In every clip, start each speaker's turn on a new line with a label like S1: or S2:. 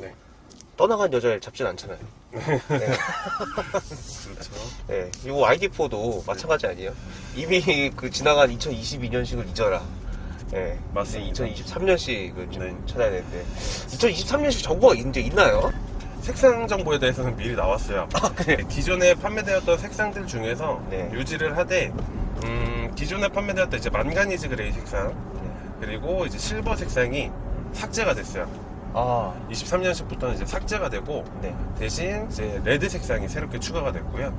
S1: 네.
S2: 떠나간 여자를 잡진 않잖아요. 네.
S1: 그렇죠.
S2: 네. 이거 ID4도 마찬가지 아니에요? 이미 그 지나간 2022년식을 잊어라. 네.
S1: 맞습니다.
S2: 2023년식을 좀
S1: 네.
S2: 찾아야 되는데. 2023년식 정보가 이제 있나요?
S1: 색상 정보에 대해서는 미리 나왔어요. 네, 기존에 판매되었던 색상들 중에서
S2: 네.
S1: 유지를 하되 음, 기존에 판매되었던 이제 만가니즈 그레이 색상
S2: 네.
S1: 그리고 이제 실버 색상이 삭제가 됐어요.
S2: 아,
S1: 23년식부터는 이제 삭제가 되고
S2: 네.
S1: 대신 이제 레드 색상이 새롭게 추가가 됐고요.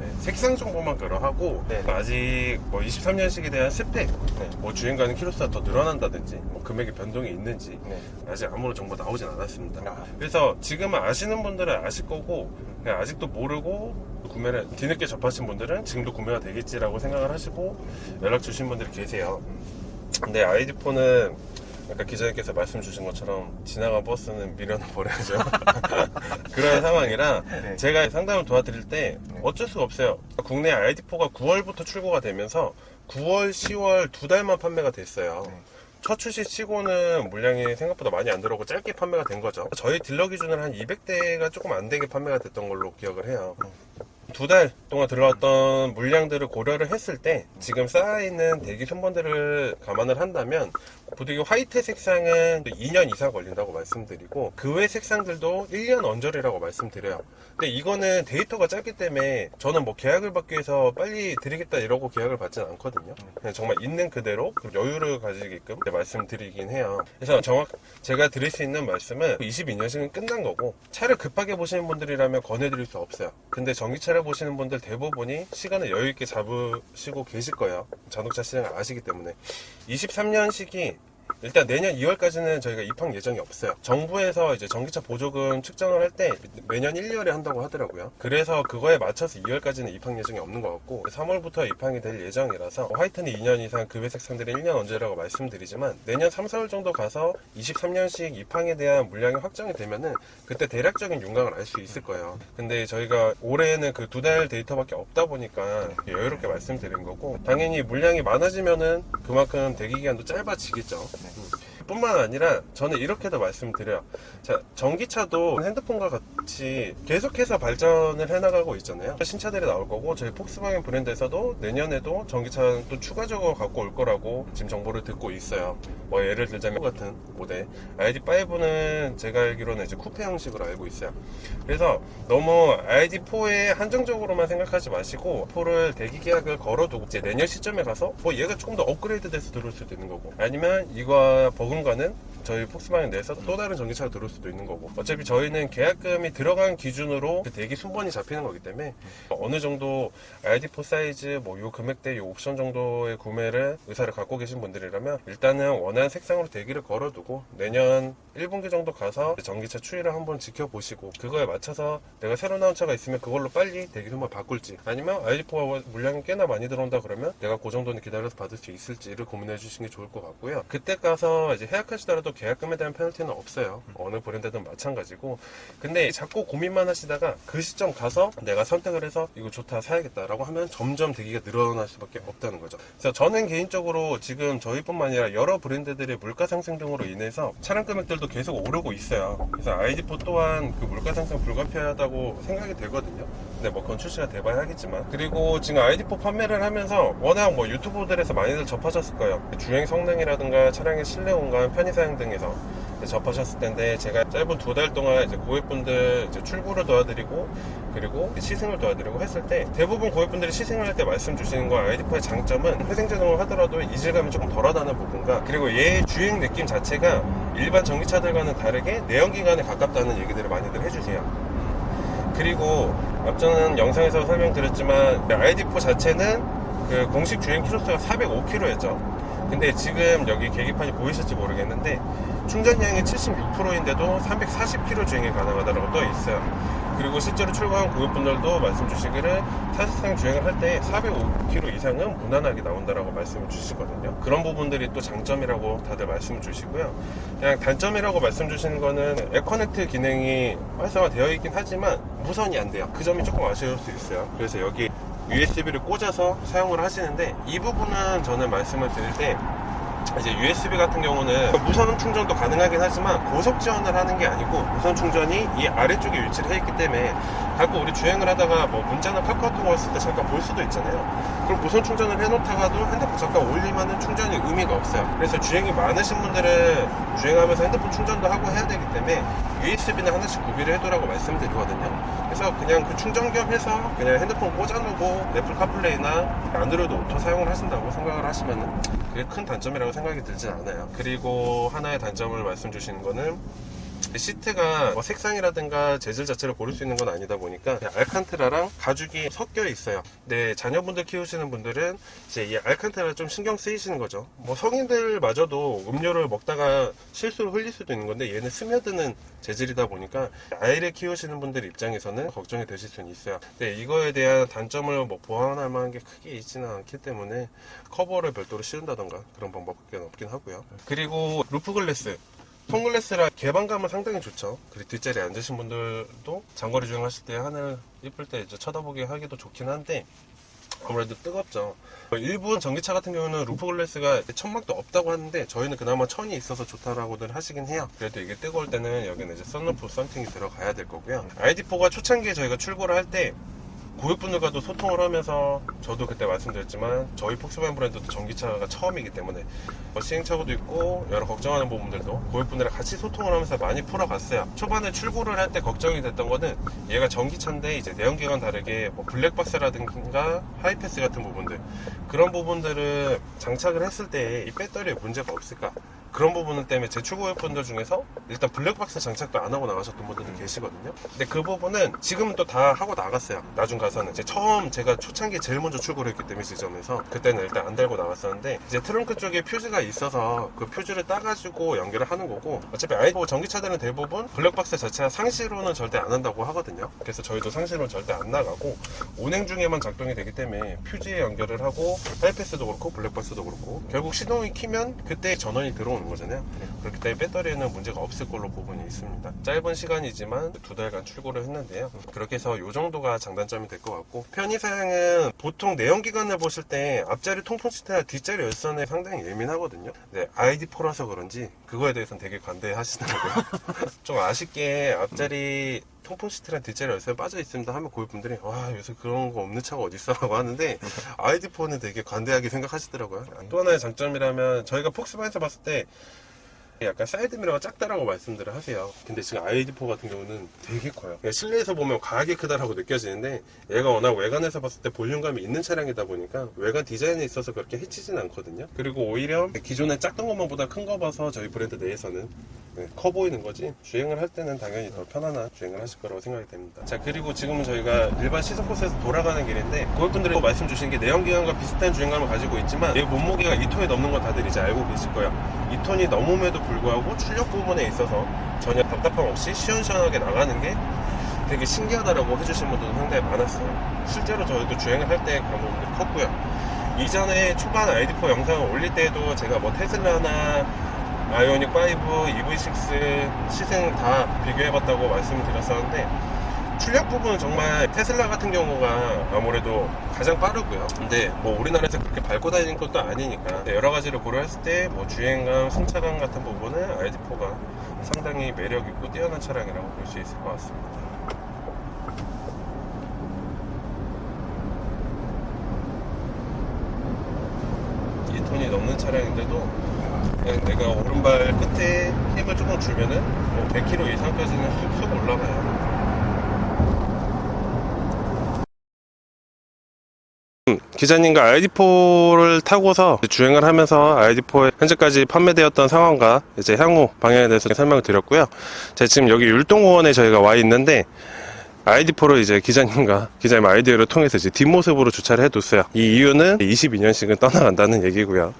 S1: 네, 색상 정보만 그러하고
S2: 네.
S1: 아직 뭐 23년식에 대한 스펙,
S2: 네.
S1: 뭐 주행 가는 키로수가 더 늘어난다든지 뭐 금액의 변동이 있는지
S2: 네.
S1: 아직 아무런 정보 나오진 않았습니다.
S2: 아.
S1: 그래서 지금은 아시는 분들은 아실 거고 그냥 아직도 모르고 구매를 뒤늦게 접하신 분들은 지금도 구매가 되겠지라고 생각을 하시고 연락 주신 분들이 계세요. 근데 아이디폰은 아까 기자님께서 말씀 주신 것처럼 지나간 버스는 미련을 버려야죠. 그런 상황이라
S2: 네.
S1: 제가 상담을 도와드릴 때
S2: 네.
S1: 어쩔 수가 없어요. 국내 아이디4가 9월부터 출고가 되면서 9월, 10월 두 달만 판매가 됐어요.
S2: 네.
S1: 첫 출시 치고는 물량이 생각보다 많이 안 들어오고 짧게 판매가 된 거죠. 저희 딜러 기준으로 한 200대가 조금 안 되게 판매가 됐던 걸로 기억을 해요. 두 달 동안 들어왔던 물량들을 고려를 했을 때 지금 쌓여있는 대기 손번들을 감안을 한다면 부득이 화이트 색상은 2년 이상 걸린다고 말씀드리고 그 외 색상들도 1년 언저리라고 말씀드려요. 근데 이거는 데이터가 짧기 때문에 저는 뭐 계약을 받기 위해서 빨리 드리겠다 이러고 계약을 받지는 않거든요. 그냥 정말 있는 그대로 그 여유를 가지게끔 말씀드리긴 해요. 그래서 정확 제가 드릴 수 있는 말씀은 22년씩은 끝난 거고 차를 급하게 보시는 분들이라면 권해드릴 수 없어요. 근데 전기차를 보시는 분들 대부분이 시간을 여유 있게 잡으시고 계실 거예요. 자동차 시장을 아시기 때문에 23년식이 일단 내년 2월까지는 저희가 입항 예정이 없어요. 정부에서 이제 전기차 보조금 측정을 할 때 매년 1, 2월에 한다고 하더라고요. 그래서 그거에 맞춰서 2월까지는 입항 예정이 없는 것 같고 3월부터 입항이 될 예정이라서 화이트는 2년 이상 그 회색 상들이 1년 언제라고 말씀드리지만 내년 3, 4월 정도 가서 23년식 입항에 대한 물량이 확정이 되면은 그때 대략적인 윤곽을 알 수 있을 거예요. 근데 저희가 올해는 그 두 달 데이터밖에 없다 보니까 여유롭게 말씀드린 거고 당연히 물량이 많아지면은 그만큼 대기 기간도 짧아지겠죠. 음. 뿐만 아니라 저는 이렇게도 말씀드려요. 자, 전기차도 핸드폰과 같이 계속해서 발전을 해나가고 있잖아요. 신차들이 나올 거고 저희 폭스바겐 브랜드에서도 내년에도 전기차는 또 추가적으로 갖고 올 거라고 지금 정보를 듣고 있어요. 뭐 예를 들자면 같은 모델 ID5는 제가 알기로는 이제 쿠페 형식으로 알고 있어요. 그래서 너무 ID4에 한정적으로만 생각하지 마시고 4를 대기 계약을 걸어두고 이제 내년 시점에 가서 뭐 얘가 조금 더 업그레이드 돼서 들어올 수도 있는 거고 아니면 이거 버금가는 저희 폭스바겐 내에서 또 다른 전기차가 들어올 수도 있는 거고 어차피 저희는 계약금이 들어간 기준으로 그 대기 순번이 잡히는 거기 때문에 어느 정도 ID4 사이즈 뭐 요 금액대 요 옵션 정도의 구매를 의사를 갖고 계신 분들이라면 일단은 원하는 색상으로 대기를 걸어두고 내년 1분기 정도 가서 전기차 추이를 한번 지켜보시고 그거에 맞춰서 내가 새로 나온 차가 있으면 그걸로 빨리 대기 순번 바꿀지 아니면 ID4가 물량이 꽤나 많이 들어온다 그러면 내가 그 정도는 기다려서 받을 수 있을지를 고민해 주시는 게 좋을 것 같고요. 그때 가서 이제 해약하시더라도 계약금에 대한 페널티는 없어요. 어느 브랜드든 마찬가지고. 근데 자꾸 고민만 하시다가 그 시점 가서 내가 선택을 해서 이거 좋다 사야겠다라고 하면 점점 대기가 늘어날 수밖에 없다는 거죠. 그래서 저는 개인적으로 지금 저희뿐만 아니라 여러 브랜드들의 물가 상승 등으로 인해서 차량 금액들도 계속 오르고 있어요. 그래서 ID4 또한 그 물가 상승 불가피하다고 생각이 되거든요. 근데 뭐 그건 출시가 돼봐야 하겠지만 그리고 지금 ID4 판매를 하면서 워낙 뭐 유튜브들에서 많이들 접하셨을 거예요. 주행 성능이라든가 차량의 실내 공간, 편의 사양 등에서 접하셨을 텐데 제가 짧은 두 달 동안 이제 고객분들 이제 출고를 도와드리고 그리고 시승을 도와드리고 했을 때 대부분 고객분들이 시승을 할 때 말씀 주시는 거 아이디파의 장점은 회생 제동을 하더라도 이질감이 조금 덜하다는 부분과 그리고 얘 주행 느낌 자체가 일반 전기차들과는 다르게 내연기관에 가깝다는 얘기들을 많이들 해주세요. 그리고 앞전 영상에서 설명드렸지만 아이디4 자체는 그 공식 주행 키로수가 405km였죠. 근데 지금 여기 계기판이 보이실지 모르겠는데 충전량이 76%인데도 340km 주행이 가능하다고 떠 있어요. 그리고 실제로 출고한 고객분들도 말씀 주시기를 사실상 주행을 할 때 405km 이상은 무난하게 나온다라고 말씀을 주시거든요. 그런 부분들이 또 장점이라고 다들 말씀을 주시고요. 그냥 단점이라고 말씀 주시는 거는 에커넥트 기능이 활성화되어 있긴 하지만 무선이 안 돼요. 그 점이 조금 아쉬울 수 있어요. 그래서 여기 USB를 꽂아서 사용을 하시는데 이 부분은 저는 말씀을 드릴 때 이제 USB 같은 경우는 무선 충전도 가능하긴 하지만 고속 지원을 하는 게 아니고 무선 충전이 이 아래쪽에 위치를 해 있기 때문에 가끔 우리 주행을 하다가 뭐 문자나 카카오톡 왔을 때 잠깐 볼 수도 있잖아요. 그럼 무선 충전을 해놓다가도 핸드폰 잠깐 올리면은 충전이 의미가 없어요. 그래서 주행이 많으신 분들은 주행하면서 핸드폰 충전도 하고 해야 되기 때문에 USB는 하나씩 구비를 해두라고 말씀드리거든요. 그래서 그냥 그 충전 겸 해서 그냥 핸드폰 꽂아놓고 애플 카플레이나 안드로이드 오토 사용을 하신다고 생각을 하시면은 그게 큰 단점이라고 생각이 들진 않아요. 그리고 하나의 단점을 말씀 주시는 거는 시트가 뭐 색상이라든가 재질 자체를 고를 수 있는 건 아니다 보니까 알칸테라랑 가죽이 섞여 있어요. 근데 자녀분들 키우시는 분들은 이제 이 알칸테라 좀 신경 쓰이시는 거죠. 뭐 성인들마저도 음료를 먹다가 실수로 흘릴 수도 있는 건데 얘는 스며드는 재질이다 보니까 아이를 키우시는 분들 입장에서는 걱정이 되실 수는 있어요. 근데 이거에 대한 단점을 뭐 보완할 만한 게 크게 있지는 않기 때문에 커버를 별도로 씌운다던가 그런 방법밖에 없긴 하고요. 그리고 루프 글래스 통글래스라 개방감은 상당히 좋죠. 그리고 뒷자리에 앉으신 분들도 장거리 주행하실 때 하늘 예쁠 때 이제 쳐다보게 하기도 좋긴 한데 아무래도 뜨겁죠. 일부 전기차 같은 경우는 루프 글래스가 천막도 없다고 하는데 저희는 그나마 천이 있어서 좋다라고들 하시긴 해요. 그래도 이게 뜨거울 때는 여기는 이제 썬루프 썬팅이 들어가야 될 거고요. ID4가 초창기에 저희가 출고를 할때 고객분들과도 소통을 하면서 저도 그때 말씀드렸지만 저희 폭스바겐 브랜드도 전기차가 처음이기 때문에 뭐 시행착오도 있고 여러 걱정하는 부분들도 고객분들이랑 같이 소통을 하면서 많이 풀어갔어요. 초반에 출고를 할 때 걱정이 됐던 거는 얘가 전기차인데 이제 내연기관 다르게 뭐 블랙박스라든가 하이패스 같은 부분들 그런 부분들을 장착을 했을 때 이 배터리에 문제가 없을까 그런 부분 때문에 제 출고객분들 중에서 일단 블랙박스 장착도 안 하고 나가셨던 분들도 계시거든요. 근데 그 부분은 지금은 또다 하고 나갔어요. 나중 가서는 이제 처음 제가 초창기에 제일 먼저 출고를 했기 때문에 지점에서 그때는 일단 안 달고 나갔었는데 이제 트렁크 쪽에 퓨즈가 있어서 그 퓨즈를 따가지고 연결을 하는 거고 어차피 아이고 전기차들은 대부분 블랙박스 자체가 상시로는 절대 안 한다고 하거든요. 그래서 저희도 상시로 절대 안 나가고 운행 중에만 작동이 되기 때문에 퓨즈에 연결을 하고 하이패스도 그렇고 블랙박스도 그렇고 결국 시동이 키면 그때 전원이 들어오는 거잖아요. 그렇기 때문에 배터리에는 문제가 없을 걸로 보고는 있습니다. 짧은 시간이지만 두 달간 출고를 했는데요. 그렇게 해서 이 정도가 장단점이 될 것 같고 편의 사양은 보통 내연기관을 보실 때 앞자리 통풍 시트나 뒷자리 열선에 상당히 예민하거든요. 네, ID4라서 그런지 그거에 대해서는 되게 관대하시더라고요. 좀 아쉽게 앞자리 통풍 시트랑 뒷자리 열선에 빠져 있습니다 하면 고객 분들이 와 요새 그런 거 없는 차가 어딨어 라고 하는데 ID4는 되게 관대하게 생각하시더라고요. 또 하나의 장점이라면 저희가 폭스바겐에서 봤을 때 약간 사이드 미러가 작다라고 말씀들을 하세요. 근데 지금 ID4 같은 경우는 되게 커요. 그러니까 실내에서 보면 과하게 크다라고 느껴지는데 얘가 워낙 외관에서 봤을 때 볼륨감이 있는 차량이다 보니까 외관 디자인에 있어서 그렇게 해치진 않거든요. 그리고 오히려 기존에 작던 것만 보다 큰 거 봐서 저희 브랜드 내에서는 네, 커 보이는 거지 주행을 할 때는 당연히 더 편안한 주행을 하실 거라고 생각이 됩니다. 자 그리고 지금은 저희가 일반 시속 코스에서 돌아가는 길인데 고객분들이 말씀 주신 게 내연기관과 비슷한 주행감을 가지고 있지만 얘 몸무게가 2톤이 넘는 건 다들 이제 알고 계실 거예요. 2톤이 넘음에도 불구하고 출력 부분에 있어서 전혀 답답함 없이 시원시원하게 나가는 게 되게 신기하다라고 해주신 분들도 상당히 많았어요. 실제로 저희도 주행을 할 때 그런 부분들이 컸고요. 이전에 초반 ID4 영상을 올릴 때도 제가 뭐 테슬라나 아이오닉 5, EV6 시승 다 비교해봤다고 말씀을 드렸었는데 출력 부분은 정말 테슬라 같은 경우가 아무래도 가장 빠르고요. 근데 뭐 우리나라에서 그렇게 밟고 다니는 것도 아니니까 여러 가지를 고려했을 때 뭐 주행감, 승차감 같은 부분은 ID4가 상당히 매력 있고 뛰어난 차량이라고 볼 수 있을 것 같습니다. 이 톤이 넘는 차량인데도 그냥 내가 오른발 끝에 힘을 조금 주면은 뭐 100km 이상까지는 쑥쑥 올라가요. 기자님과 ID4를 타고서 주행을 하면서 ID4에 현재까지 판매되었던 상황과 이제 향후 방향에 대해서 설명을 드렸고요. 제가 지금 여기 율동공원에 저희가 와 있는데 ID4로 이제 기자님과 기자님 아이디어를 통해서 이제 뒷모습으로 주차를 해뒀어요. 이 이유는 22년씩은 떠나간다는 얘기고요.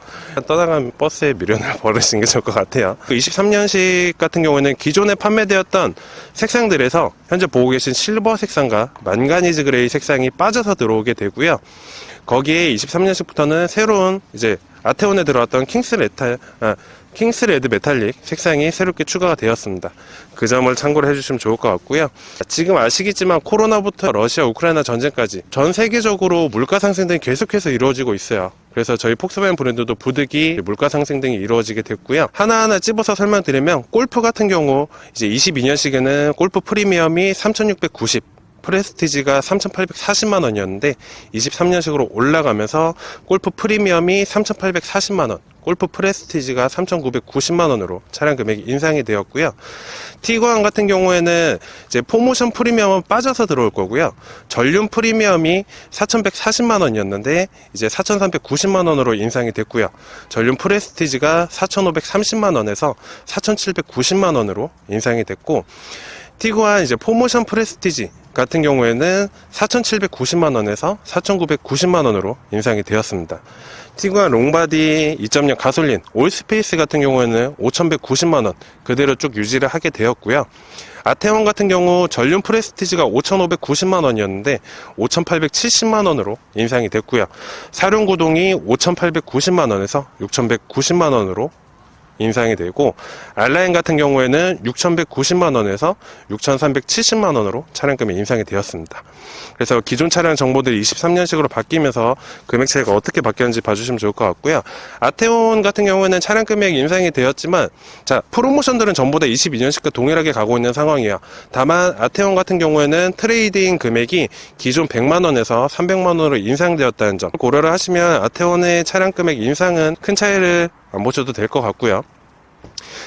S1: 떠나간 버스에 미련을 버리시는 게 좋을 것 같아요. 그 23년식 같은 경우에는 기존에 판매되었던 색상들에서 현재 보고 계신 실버 색상과 만가니즈 그레이 색상이 빠져서 들어오게 되고요. 거기에 23년식부터는 새로운 이제 아테온에 들어왔던 킹스 레타 아, 킹스 레드 메탈릭 색상이 새롭게 추가가 되었습니다. 그 점을 참고를 해주시면 좋을 것 같고요. 지금 아시겠지만 코로나부터 러시아 우크라이나 전쟁까지 전 세계적으로 물가 상승들이 계속해서 이루어지고 있어요. 그래서 저희 폭스바겐 브랜드도 부득이 물가 상승 등이 이루어지게 됐고요. 하나하나 찝어서 설명드리면 골프 같은 경우 이제 22년식에는 골프 프리미엄이 3,690 프레스티지가 3,840만 원이었는데 23년식으로 올라가면서 골프 프리미엄이 3,840만 원, 골프 프레스티지가 3,990만 원으로 차량 금액이 인상이 되었고요. 티구안 같은 경우에는 이제 포모션 프리미엄은 빠져서 들어올 거고요. 전륜 프리미엄이 4,140만 원이었는데 이제 4,390만 원으로 인상이 됐고요. 전륜 프레스티지가 4,530만 원에서 4,790만 원으로 인상이 됐고 티구안 이제 포모션 프레스티지 같은 경우에는 4,790만 원에서 4,990만 원으로 인상이 되었습니다. 티구안 롱바디 2.0 가솔린 올스페이스 같은 경우에는 5,190만 원 그대로 쭉 유지를 하게 되었고요. 아테온 같은 경우 전륜 프레스티지가 5,590만 원이었는데 5,870만 원으로 인상이 됐고요. 사륜 구동이 5,890만 원에서 6,190만 원으로 인상이 되고 알라인 같은 경우에는 6,190만 원에서 6,370만 원으로 차량금이 인상이 되었습니다. 그래서 기존 차량 정보들이 23년식으로 바뀌면서 금액 차이가 어떻게 바뀌었는지 봐주시면 좋을 것 같고요. 아테온 같은 경우에는 차량 금액 인상이 되었지만 자 프로모션들은 전부 다 22년식과 동일하게 가고 있는 상황이에요. 다만 아테온 같은 경우에는 트레이딩 금액이 기존 100만 원에서 300만 원으로 인상되었다는 점 고려를 하시면 아테온의 차량 금액 인상은 큰 차이를 안 보셔도 될 것 같고요.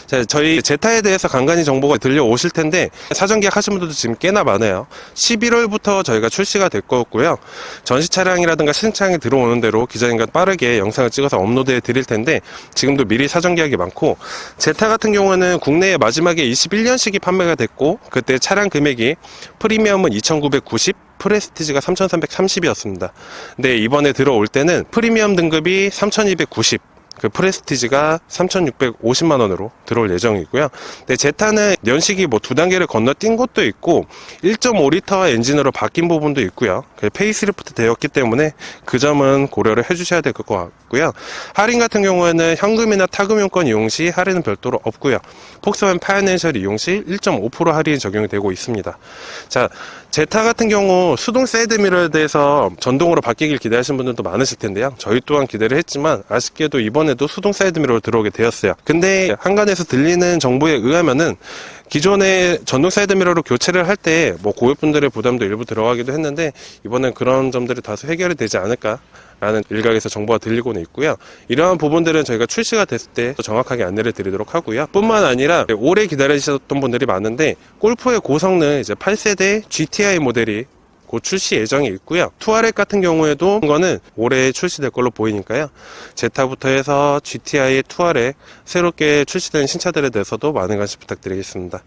S1: 자, 저희 제타에 대해서 간간히 정보가 들려오실 텐데 사전 계약 하신 분들도 지금 꽤나 많아요. 11월부터 저희가 출시가 될 거고요. 전시 차량이라든가 신차량이 들어오는 대로 기자님과 빠르게 영상을 찍어서 업로드해 드릴 텐데 지금도 미리 사전 계약이 많고 제타 같은 경우는 국내에 마지막에 21년식이 판매가 됐고 그때 차량 금액이 프리미엄은 2,990 프레스티지가 3,330이었습니다. 근데 이번에 들어올 때는 프리미엄 등급이 3,290 그 프레스티지가 3,650만 원으로 들어올 예정이고요. 근데 제타는 연식이 뭐 두 단계를 건너뛴 것도 있고 1.5리터 엔진으로 바뀐 부분도 있고요. 그 페이스리프트 되었기 때문에 그 점은 고려를 해주셔야 될 것 같 고요. 할인 같은 경우에는 현금이나 타금융권 이용 시 할인은 별도로 없고요. 폭스바겐 파이낸셜 이용 시 1.5% 할인이 적용이 되고 있습니다. 자, 제타 같은 경우 수동 사이드미러에 대해서 전동으로 바뀌길 기대하시는 분들도 많으실 텐데요. 저희 또한 기대를 했지만 아쉽게도 이번에도 수동 사이드미러로 들어오게 되었어요. 근데 한간에서 들리는 정보에 의하면은 기존의 전동 사이드미러로 교체를 할 때 뭐 고객분들의 부담도 일부 들어가기도 했는데 이번엔 그런 점들이 다소 해결이 되지 않을까 라는 일각에서 정보가 들리고는 있고요. 이러한 부분들은 저희가 출시가 됐을 때또 정확하게 안내를 드리도록 하고요. 뿐만 아니라 오래 기다리셨던 분들이 많은데 골프의 고성능 이제 8세대 GTI 모델이 곧 출시 예정이 있고요. 투아렉 같은 경우에도 이거는 올해 출시될 걸로 보이니까요. 제타부터 해서 GTI 투아렉 새롭게 출시된 신차들에 대해서도 많은 관심 부탁드리겠습니다.